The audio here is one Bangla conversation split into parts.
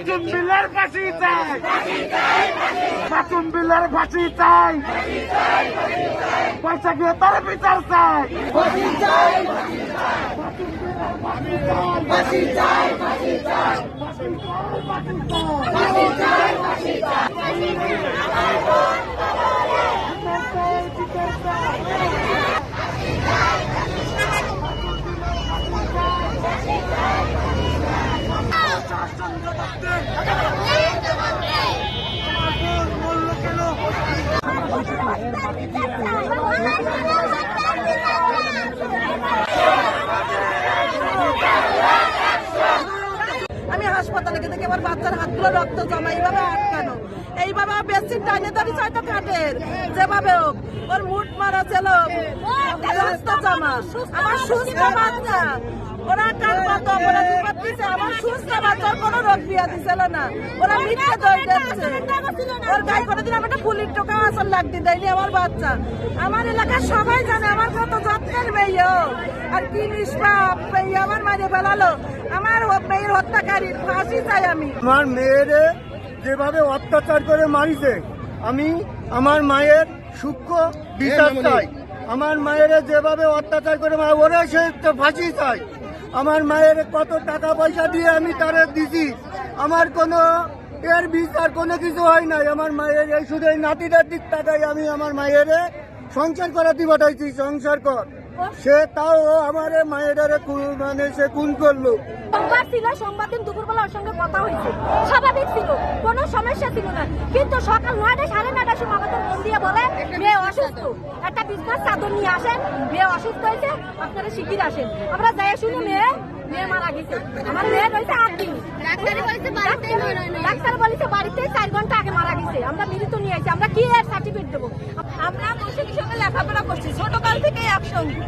বাচন বিলের ফাঁসি চাই। বাচন বিলের ফাঁসি চাই। পয়সা গিয়ে তার বিচার চাই। আমি হাসপাতালে গিয়ে দেখি আমার বাচ্চার হাতগুলো রক্ত জমা এইভাবে আটকানো। এইভাবে বেশির টাইনে ধরি ছয়টা কাঠের যেভাবে হোক ওর মুঠ মারা ছিল রক্ত জমা। আমার সুস্থ বাচ্চা। ওরা কার কত দুবার দিছে আমার সুস্থ বাচ্চার কোনো রোগ বিয়া দিছিল না। ওরা মিথ্যে দই দিচ্ছে ওর গায়ে কোনোদিন আমার একটা ফুলির টোকা আসল লাগতে দেয়নি আমার বাচ্চা। আমার এলাকার সবাই জানে আমার কত যত্নের মেয়ে। আর কি নিষ্পাপ মেয়ে আমার মারে ফেলালো। আমার মেয়ের হত্যাকারী ফাঁসি চাই আমি। আমার মেয়েরে যেভাবে অত্যাচার করে মারিছে আমি আমার মায়ের সূক্ষ্ম বিচার চাই। আমার মায়ের যেভাবে অত্যাচার করে ওরে সে তো ফাঁসি চাই। আমার মায়ের কত টাকা পয়সা দিয়ে আমি তারে দিছি? আমার কোনো এর বিচার কোনো কিছু হয় নাই। আমার মায়ের এই শুধু এই নাতিটার দিক টাকায় আমি আমার মায়ের সংসার করাতে পাঠাইছি সংসার কর। সে তাও আমার মায়ের মানে সে খুন করল। সোমবার ছিল, সোমবার দিন দুপুরবেলা ওর সঙ্গে কথা হয়েছে। স্বাভাবিক ছিল, কোনো সমস্যা ছিল না। কিন্তু সকাল নয়টা সাড়ে নয়টার সময় আমাদের ফোন দিয়ে বলে মেয়ে অসুস্থ। একটা বিজনেস চাদর নিয়ে আসেন মেয়ে অসুস্থ হয়েছে আপনারা শিগগির আসেন। আমরা যাই শুনি মেয়ে মেয়ে মারা গেছে। আমার মেয়ে রয়েছে আট দিন। ডাক্তার বলেছে বাড়িতে চার ঘণ্টা আগে মারা গেছে। আমরা মৃত্যু নিয়ে আসি আমরা কি এর সার্টিফিকেট দেবো? আমরা মৌসুমীর সঙ্গে লেখাপড়া করছি। ছোটকাল থেকে একসঙ্গে।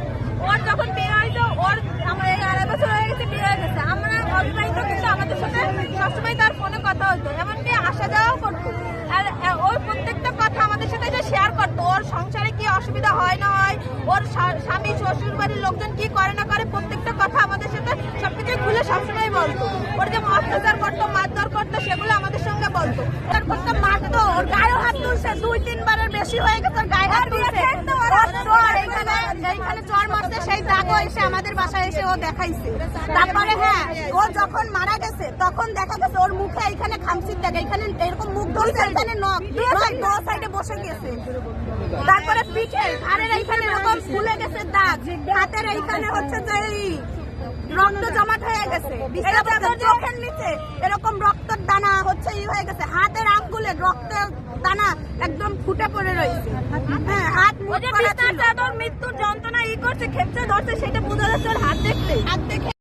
ওর যখন বিয়ে হয়েছে ওর আমার এই আড়াই বছর হয়ে গেছে বিয়ে হয়ে গেছে। আমরা অবিবাহিত কিন্তু আমাদের সাথে সবসময় তার ফোনে কথা হতো এমনকি আসা যাওয়াও করতো আর আহ, ওর প্রত্যেকটা কথা আমাদের সাথে যে শেয়ার করতো ওর সংসারে কি অসুবিধা হয় না হয়। ওর স্বামী, শ্বশুর বাড়ির লোকজন কি করে না করে প্রত্যেকটা কথা আমাদের সাথে সবকিছু খুলে সবসময় বলতো। ওর যে অত্যাচার করতো, মারধর করতো, সেগুলো আমাদের সঙ্গে বলতো। করতো মারতো ওর গায়েও হাত তুলছে, দুই, তিনবারের বেশি হয়ে গেছে ওর গায়ে হাত তুলছে ওর জ্বর এসে আমাদের বাসায় এসে ও দেখাইছে। তারপরে হ্যাঁ ও যখন মারা গেছে, তখন মুখে এইখানে এইখানে এরকম নখ সাইডে বসে গেছে। তারপরে এইখানে ফুলে গেছে দাগ, হাতের এইখানে হচ্ছে যে রক্ত জমাট হয়ে গেছে। চোখের নিচে, এরকম রক্তের দানা হচ্ছে ই হয়ে গেছে, হাতের আঙ্গুলে রক্তের দানা একদম ফুটে পড়ে রয়েছে। হ্যাঁ হাত মুখ করা ছিল। মৃত্যুর যন্ত্রণা ই করছে খেপছে ধরছে সেটা বোঝা যাচ্ছে হাত দেখলে হাত দেখে